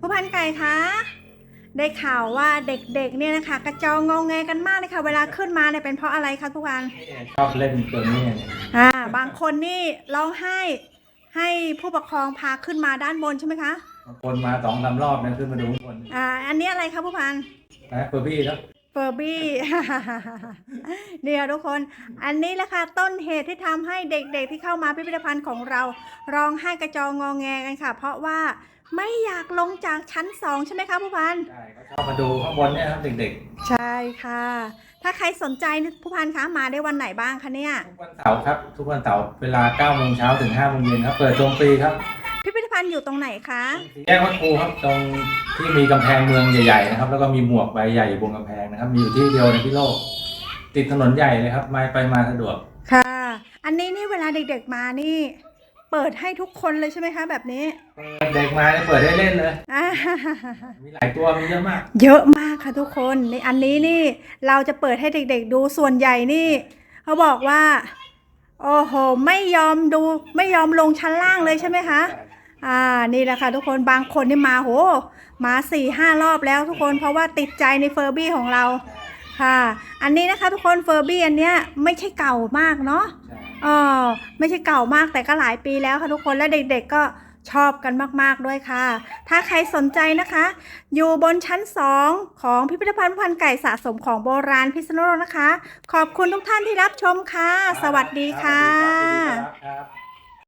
ผู้พันไก่คะได้ข่าวว่าเด็กๆเนี่ยนะคะ กระจองงองแงกันมากเลยค่ะ เวลาขึ้นมาเนี่ยเป็นเพราะอะไรคะผู้พันชอบเล่นตัวนี้เนี่ยอ่าบางคนนี่ร้องไห้ให้ผู้ปกครองพาขึ้นมาด้านบนใช่ไหมคะบางคนมาสองสามรอบนะขึ้นมาดูข้างบนอ่าอันนี้อะไรคะผู้พันนะเฟอร์บี้ครับ เฟอร์บี้เนี่ยทุกคน อันนี้แหละค่ะต้นเหตุที่ทำให้เด็กๆที่เข้ามาพิพิธภัณฑ์ของเรา ร้องไห้กระจองงอแงกันค่ะ เพราะว่าไม่อยากลงจากชั้นสองใช่ไหมคะผู้พัน ใช่เขาชอบมาดูข้างบนเนี่ยครับเด็กใช่ค่ะ ถ้าใครสนใจผู้พันคะมาได้วันไหนบ้างคะเนี่ย ๆ ทุกวันเสาร์ครับ ทุกวันเสาร์เวลา9โมงเช้าถึง5โมงเย็นครับ เปิดชมฟรีครับ พิพิธภัณฑ์อยู่ตรงไหนคะสี่แยกวัดครูครับตรงที่มีกำแพงเมืองใหญ่ๆนะครับ แล้วก็มีหมวกใบใหญ่อยู่บนกำแพงนะครับ มีอยู่ที่เดียวในที่โลก ติดถนนใหญ่เลยครับมาไปมาสะดวกค่ะ อันนี้นี่เวลาเด็กๆมานี่ เปิดให้ทุกคนเลยใช่ไหมคะแบบนี้เปิดเด็กมาเนี่ยเปิดได้เล่นเลย อ่ามีหลายตัวมีเยอะมาก เยอะมากค่ะทุกคนในอันนี้นี่เราจะเปิดให้เด็กๆ ดูส่วนใหญ่นี่ เขาบอกว่า โอ้โห ไม่ยอมดูไม่ยอมลงชั้นล่างเลยใช่ไหมคะ อ่านี่แหละค่ะทุกคนบางคนนี่มาโห มาสี่ห้ารอบแล้วทุกคนเพราะว่าติดใจในเฟอร์บี้ของเราค่ะ อันนี้นะคะทุกคนเฟอร์บี้อันเนี้ยไม่ใช่เก่ามากเนาะใช่เออไม่ใช่เก่ามากแต่ก็หลายปีแล้วค่ะทุกคนและเด็กๆก็ชอบกันมาก ๆ ด้วยค่ะ ถ้าใครสนใจนะคะ อยู่บนชั้น 2 ของพิพิธภัณฑ์พันธุ์ไก่สะสมของโบราณพิษณุโลกนะคะ ขอบคุณทุกท่านที่รับชมค่ะ สวัสดีค่ะครับ